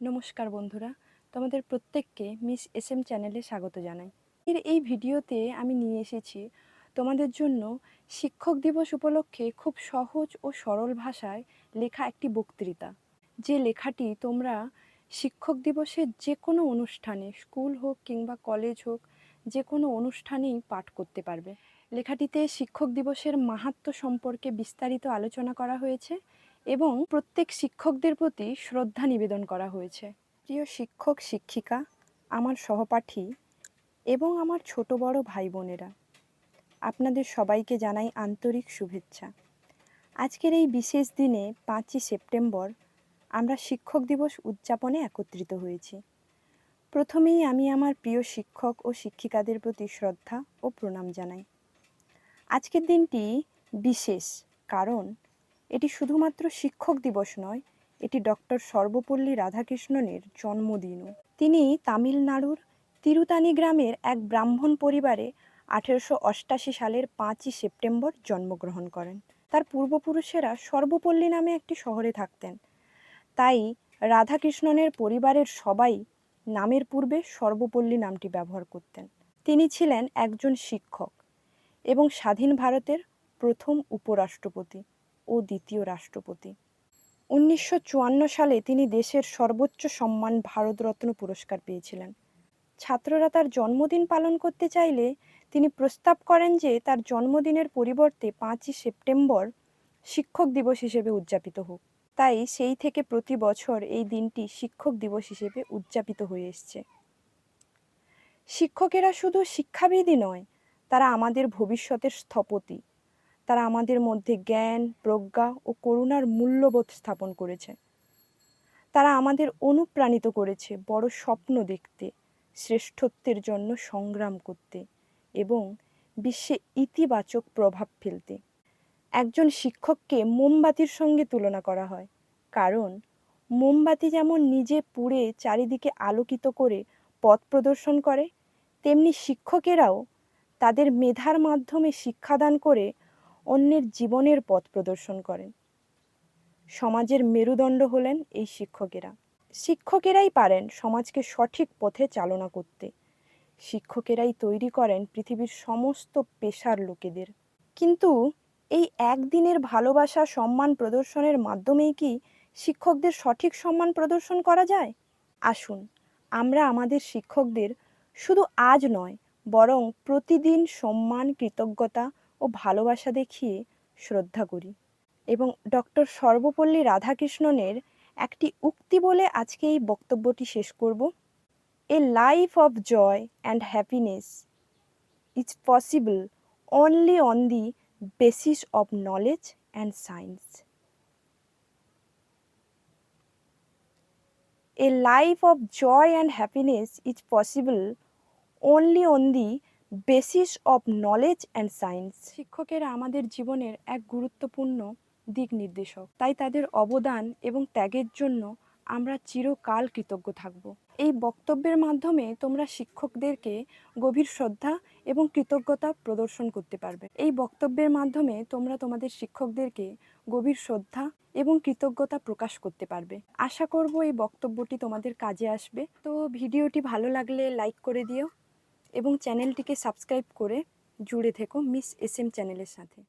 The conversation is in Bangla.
নমস্কার বন্ধুরা, তোমাদের প্রত্যেককে মিস এস এম চ্যানেলে স্বাগত জানাই। এর এই ভিডিওতে আমি নিয়ে এসেছি তোমাদের জন্য শিক্ষক দিবস উপলক্ষে খুব সহজ ও সরল ভাষায় লেখা একটি বক্তৃতা। যে লেখাটি তোমরা শিক্ষক দিবসের যে কোনো অনুষ্ঠানে, স্কুল হোক কিংবা কলেজ হোক, যে কোনো অনুষ্ঠানেই পাঠ করতে পারবে। লেখাটিতে শিক্ষক দিবসের মাহাত্ম্য সম্পর্কে বিস্তারিত আলোচনা করা হয়েছে। এবং প্রত্যেক শিক্ষকদের প্রতি শ্রদ্ধা নিবেদন করা হয়েছে। প্রিয় শিক্ষক, শিক্ষিকা, আমার সহপাঠী এবং আমার ছোট বড় ভাই বোনেরা আপনাদের সবাইকে জানাই আন্তরিক শুভেচ্ছা। আজকের এই বিশেষ দিনে পাঁচই সেপ্টেম্বর আমরা শিক্ষক দিবস উদযাপনে একত্রিত হয়েছি। প্রথমেই আমি আমার প্রিয় শিক্ষক ও শিক্ষিকাদের প্রতি শ্রদ্ধা ও প্রণাম জানাই। আজকের দিনটি বিশেষ, কারণ এটি শুধুমাত্র শিক্ষক দিবস নয়, এটি ডক্টর সর্বপল্লী রাধাকৃষ্ণনের জন্মদিনও। তিনি তামিলনাড়ুর তিরুতানি গ্রামের এক ব্রাহ্মণ পরিবারে আঠেরোশো অষ্টাশি সালের পাঁচই সেপ্টেম্বর জন্মগ্রহণ করেন। তার পূর্বপুরুষেরা সর্বপল্লী নামে একটি শহরে থাকতেন। তাই রাধাকৃষ্ণনের পরিবারের সবাই নামের পূর্বে সর্বপল্লী নামটি ব্যবহার করতেন। তিনি ছিলেন একজন শিক্ষক এবং স্বাধীন ভারতের প্রথম উপরাষ্ট্রপতি। ও দ্বিতীয় রাষ্ট্রপতি। উনিশশো চুয়ান্ন সালে তিনি দেশের সর্বোচ্চ সম্মান ভারতরত্ন পুরস্কার পেয়েছিলেন। ছাত্ররা তার জন্মদিন পালন করতে চাইলে তিনি প্রস্তাব করেন যে তার জন্মদিনের পরিবর্তে পাঁচই সেপ্টেম্বর শিক্ষক দিবস হিসেবে উদযাপিত হোক। তাই সেই থেকে প্রতি বছর এই দিনটি শিক্ষক দিবস হিসেবে উদযাপিত হয়ে এসছে। শিক্ষকেরা শুধু শিক্ষাবিদই নয়, তারা আমাদের ভবিষ্যতের স্থপতি। তারা আমাদের মধ্যে জ্ঞান, প্রজ্ঞা ও করুণার মূল্যবোধ স্থাপন করেছে। তারা আমাদের অনুপ্রাণিত করেছে বড় স্বপ্ন দেখতে, শ্রেষ্ঠত্বের জন্য সংগ্রাম করতে এবং বিশ্বে ইতিবাচক প্রভাব ফেলতে। একজন শিক্ষককে মোমবাতির সঙ্গে তুলনা করা হয়, কারণ মোমবাতি যেমন নিজে পুড়ে চারিদিকে আলোকিত করে পথ প্রদর্শন করে, তেমনি শিক্ষকেরাও তাদের মেধার মাধ্যমে শিক্ষাদান করে অন্যের জীবনের পথ প্রদর্শন করেন। সমাজের মেরুদণ্ড হলেন এই শিক্ষকেরা। শিক্ষকেরাই পারেন সমাজকে সঠিক পথে চালনা করতে। শিক্ষকেরাই তৈরি করেন পৃথিবীর সমস্ত পেশার লোকেদের। কিন্তু এই একদিনের ভালোবাসা, সম্মান প্রদর্শনের মাধ্যমেই কি শিক্ষকদের সঠিক সম্মান প্রদর্শন করা যায়? আসুন, আমরা আমাদের শিক্ষকদের শুধু আজ নয়, বরং প্রতিদিন সম্মান, কৃতজ্ঞতা ও ভালোবাসা দেখিয়ে শ্রদ্ধা করি এবং ডক্টর সর্বপল্লী রাধাকৃষ্ণনের একটি উক্তি বলে আজকে এই বক্তব্যটি শেষ করব। A life of joy and happiness is possible only on the basis of knowledge and science. A life of joy and happiness is possible only on the basis of knowledge and science শিক্ষকেরা আমাদের জীবনের এক গুরুত্বপূর্ণ দিক নির্দেশক। তাই তাদের অবদান এবং ত্যাগের জন্য আমরা চিরকাল কৃতজ্ঞ থাকব। এই বক্তব্যের মাধ্যমে তোমরা শিক্ষকদেরকে গভীর শ্রদ্ধা এবং কৃতজ্ঞতা প্রদর্শন করতে পারবে। এই বক্তব্যের মাধ্যমে তোমরা তোমাদের শিক্ষকদেরকে গভীর শ্রদ্ধা এবং কৃতজ্ঞতা প্রকাশ করতে পারবে। আশা করব এই বক্তব্যটি তোমাদের কাজে আসবে। তো ভিডিওটি ভালো লাগলে লাইক করে দিও। এবং চ্যানেলটিকে সাবস্ক্রাইব করে জুড়ে থেকো মিস এস এম চ্যানেলের সাথে।